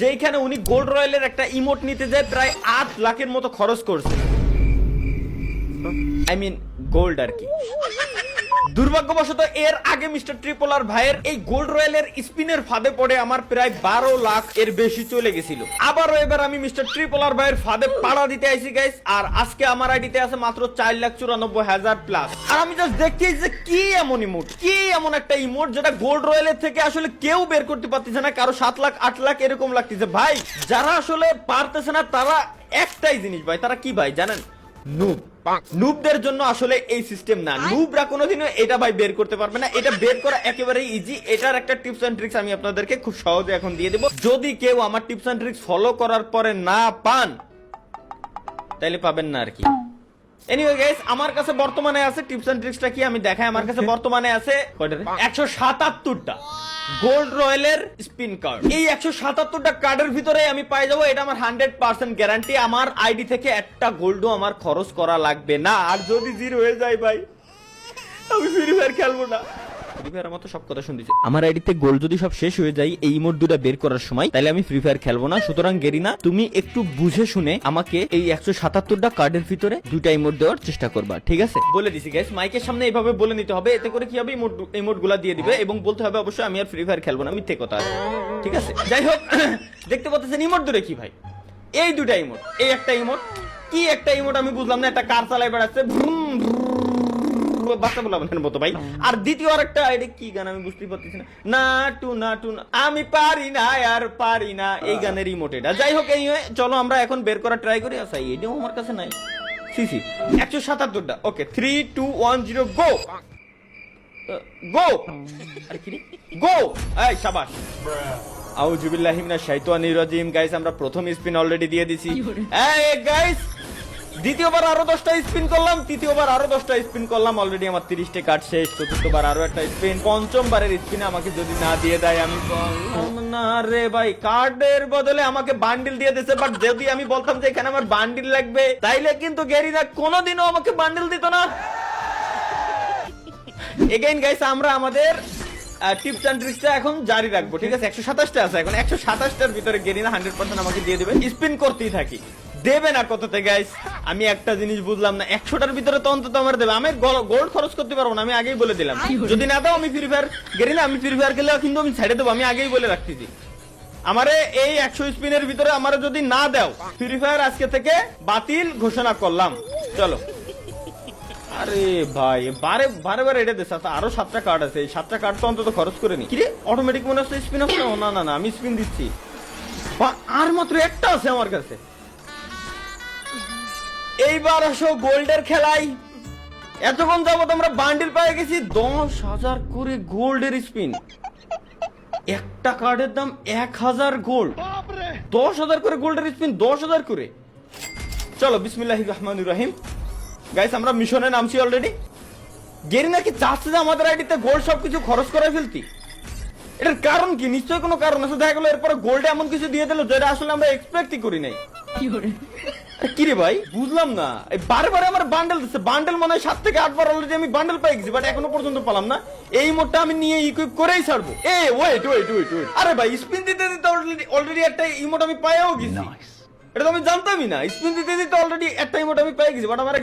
যেইখানে উনি গোল্ড রয়্যালের একটা ইমোট নিতে যায়, প্রায় আট লাখের মতো খরচ করছে। আই মিন গোল্ড আর কি। দুর্ভাগ্যবশত এর আগে মিস্টার ট্রিপলার ভাইয়ের এই গোল্ড রয়্যালের স্পিনের ফাঁদে পড়ে আমার প্রায় বারো লাখ এর বেশি চলে গেছিল। আবারও এবার আমি মিস্টার ট্রিপলার ভাইয়ের ফাঁদে পাড়া দিতে আইছি গাইস আর আজকে আমার আইডিতে আছে মাত্র চার লাখ চুরানব্বই হাজার প্লাস আর আমি জাস্ট দেখছি যে কি এমন ইমোট কি এমন একটা ইমোট যেটা গোল্ড রয়্যালের থেকে আসলে কেউ বের করতে পারতেছে না, কারও সাত লাখ, আট লাখ এরকম লাগতেছে। ভাই, যারা আসলে পারতেছে না, তারা একটাই জিনিস, ভাই, তারা কি ভাই, জানেন? নুব নুবদের জন্য আসলে এই সিস্টেম না। নুবরা কোনোদিনও এটা ভাই বের করতে পারবে না। এটা বের করা একেবারে ইজি এটার একটা টিপস এন্ড ট্রিক্স আমি আপনাদেরকে খুব সহজে এখন দিয়ে দেবো। যদি কেউ আমার টিপস এন্ড ট্রিক্স ফলো করার পরে না পান তাইলে পাবেন না আর কি। এনিওয়ে গাইস আমার কাছে বর্তমানে আছে টিপস এন্ড ট্রিক্সটা কি আমি দেখাই। আমার কাছে বর্তমানে আছে একশো সাতাত্তরটা গোল্ড রয়েলের স্পিন কার্ড এই একশো সাতাত্তরটা কার্ডের ভিতরে আমি পাই যাব এটা আমার হান্ড্রেড পার্সেন্ট গ্যারান্টি আমার আইডি থেকে একটা গোল্ডও আমার খরচ করা লাগবে না। আর যদি জিরো হয়ে যায় ভাই আমি ফ্রি ফায়ার খেলব না। ফ্রি ফায়ার মতো সব কথা শুনতেছি। আমার আইডিতে গোল যদি সব শেষ হয়ে যায় এই ইমোট দুটা বের করার সময় তাহলে আমি ফ্রি ফায়ার খেলব না। সুতরাং গেরিনা তুমি একটু বুঝে শুনে আমাকে এই একশো সাতাত্তরটা কার্ডের ভিতরে দুইটা ইমোট দেওয়ার চেষ্টা করবা ঠিক আছে? বলে দিছি গ্যাস মাইকের সামনে এইভাবে বলে নিতে হবে এতে করে কি হবে? ইমোট ইমোটগুলা দিয়ে দিবে এবং বলতে হবে অবশ্যই আমি আর ফ্রি ফায়ার খেলব না মিথ্যে কথা। ঠিক আছে? যাই হোক দেখতে পাচ্ছেন ইমোট দূরে কি ভাই? এই দুটা ইমোট এই একটা ইমোট কি একটা ইমোট আমি বুঝলাম না একটা কার চালাই বেড়াচ্ছে ভ্রুম, বাচ্চা বলা মতো ভাই। আর দ্বিতীয় আর একটা এটা কি গান আমি বুঝতেই পারতেছি না। না টু না টু আমি পারি না আর পারি না। এই গানের ইমোট এটা। যাই হোক এই চলো আমরা এখন বের করা ট্রাই করি। আচ্ছা এটাও আমার কাছে নাই। সি সি একশো সাতাত্তরটা। Okay three two one zero go go go এই সাবাস। আউজুবিল্লাহি মিনাশ শাইতানির রাজিম। গাইস আমরা প্রথম স্পিন অলরেডি দিয়ে দিছি। এই গাইস দ্বিতীয়বার আরও দশটা স্পিন করলাম, তৃতীয়বার আরও দশটা স্পিন করলাম অলরেডি আমার তিরিশটা কার্ড শেষ, চতুর্থবার আরও একটা স্পিন পঞ্চমবারের স্পিনে আমাকে যদি না দিয়ে দেয়, আমি না রে ভাই কার্ডের বদলে আমাকে বান্ডিল দিয়ে দিছে বাট যদি আমি বলতাম যে এখানে আমার বান্ডিল লাগবে, তাইলে কিন্তু গেরিনা কোনোদিনও আমাকে বান্ডিল দিত না। এগেইন গাইস আমরা আমাদের টিপস অ্যান্ড ট্রিক্সটা এখন জারি রাখব ঠিক আছে? একশো সাতাশটা আছে এখন। একশো সাতাশটার ভিতরে গেরিনা হান্ড্রেড পার্সেন্ট আমাকে দিয়ে দেবে স্পিন করতেই থাকি। দেবে না কততে গাইস আমি একটা জিনিস বুঝলাম না। একশোটার ভিতরে তো অন্তত আমার দেবে। আমি গোল্ড খরচ করতে পারব না আমি আগেই বলে দিলাম। যদি না দাও আমি ফ্রি ফায়ার গেরিনা আমি ফ্রি ফায়ার খেলে কিন্তু আমি ছেড়ে দেবো। আমি আগেই বলে রাখতেছি। আমারে এই একশো স্পিনের ভিতরে আমার যদি না দাও ফ্রি ফায়ার আজকে থেকে বাতিল ঘোষণা করলাম। চলো। আরে ভাই বারে বারে বারে এটা দেশ আরও সাতটা কার্ড আছে। এই সাতটা কার্ড তো অন্তত খরচ করে নি। কিরে অটোমেটিক মনে হচ্ছে স্পিন আছে না? না না আমি স্পিন দিচ্ছি। বা- আর মাত্র একটা আছে আমার কাছে। এইবার আসো গোল্ডের খেলাই। এতক্ষণ যাবত আমরা বান্ডিল পেয়ে গেছি দশ হাজার করে গোল্ডের স্পিন একটা কার্ডের দাম এক হাজার গোল্ড দশ হাজার করে গোল্ডের স্পিন দশ হাজার করে। চলো বিসমিল্লাহ রহমান রাহিম। গাইস আমরা মিশনে নামছি অলরেডি গেরি নাকি চাচ্ছে যে আমাদের আইডিতে গোল্ড সবকিছু খরচ করে ফেলতি? এটার কারণ কি? নিশ্চয়ই কোনো কারণ আছে। দেখা গেলো এরপরে গোল্ডে এমন কিছু দিয়ে দিল যেটা আসলে আমরা এক্সপেক্টই করি নাই। আরে কি রে ভাই? বুঝলাম না। এই বারে বারে আমার বান্ডেল দিচ্ছে। বান্ডেল মনে হয় সাত থেকে আটবার অলরেডি আমি বান্ডেল পাই গেছি বাট এখনও পর্যন্ত পেলাম না। এই মোডটা আমি নিয়ে ইকুইপ করেই ছাড়বো। এ ওয়েট ওয়েট ওয়েট ওয়েট আরে ভাই স্পিন দিতে দিতে অলরেডি অলরেডি একটা ইমোট আমি পাইও গেছি। এটা তো আমি জানতামই না। স্পিন দিতে দিতে অলরেডি একটা ইমোট আমি পেয়ে গেছি বাট আমার